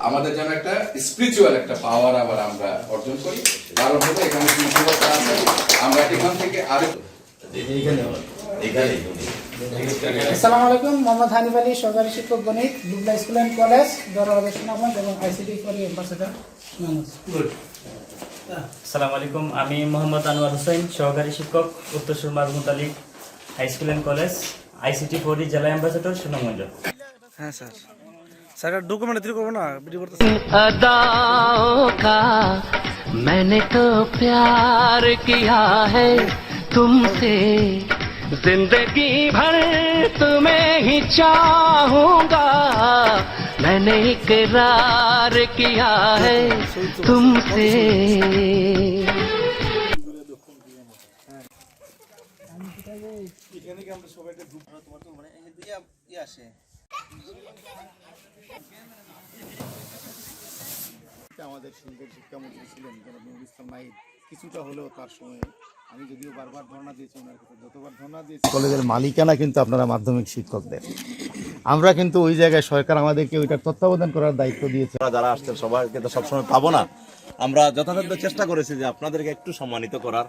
আমাদের যেন একটা স্পিরিচুয়াল একটা পাওয়ার আবার আমরা অর্জন করি। কারণ হলো এখানে আমরা এখান থেকে আরও আসসালামু আসসালামু আলাইকুম আমি মোহাম্মদ আনোয়ার হোসেন সহকারী শিক্ষক উত্তর Surma Rahmatali high school and college ICT ফোরি জেলা অ্যাম্বাসেডর সুনামগঞ্জ হ্যাঁ স্যার স্যার ডকুমেন্ট দিতে করবো না ভিডিও করতে अदाओं का मैंने तो प्यार किया है तुमसे जिंदगी भर तुम्हें ही चाहूंगा मैंने इकरार किया है तुमसे আমাদের শিল্পের শিক্ষামন্ত্রী ছিলেন জনাব নুরুল ইসলাম নাহিদ কিছুটা হলেও তার সময়ে আমি যদিও বারবার ধর্ণা দিয়েছি ওনার কাছে যতবার ধর্ণা দিয়েছি কলেজের মালিকানা কিন্তু আপনারা মাধ্যমিক শিক্ষকদের আমরা কিন্তু ওই জায়গায় সরকার আমাদেরকে ওইটার তত্ত্বাবধান করার দায়িত্ব দিয়েছে। যারা আসছেন সবাইকে তো সবসময় পাবো না। আমরা যথাযথ চেষ্টা করেছি যে আপনাদেরকে একটু সম্মানিত করার।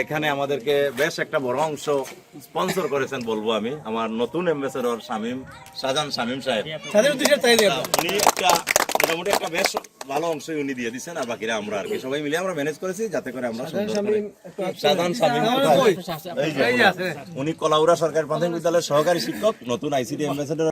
এখানে আমাদেরকে বেশ একটা বড় অংশ স্পন্সর করেছেন বলব আমি। আমার নতুন এম্বাসেডর শামীম সাজান শামীম সাহেব। উনি একটা মোটামুটি একটা বেশ ভালো অংশই উনি দিয়ে দিচ্ছেন আর বাকিরা আমরা আর কি। সবাই মিলে আমরা ম্যানেজ করেছি যাতে করে আমরা সাধারণ উনি কলাউরা সরকারি প্রাথমিক বিদ্যালয়ের সহকারী শিক্ষক নতুন আইসিডি অ্যাম্বাসেডর।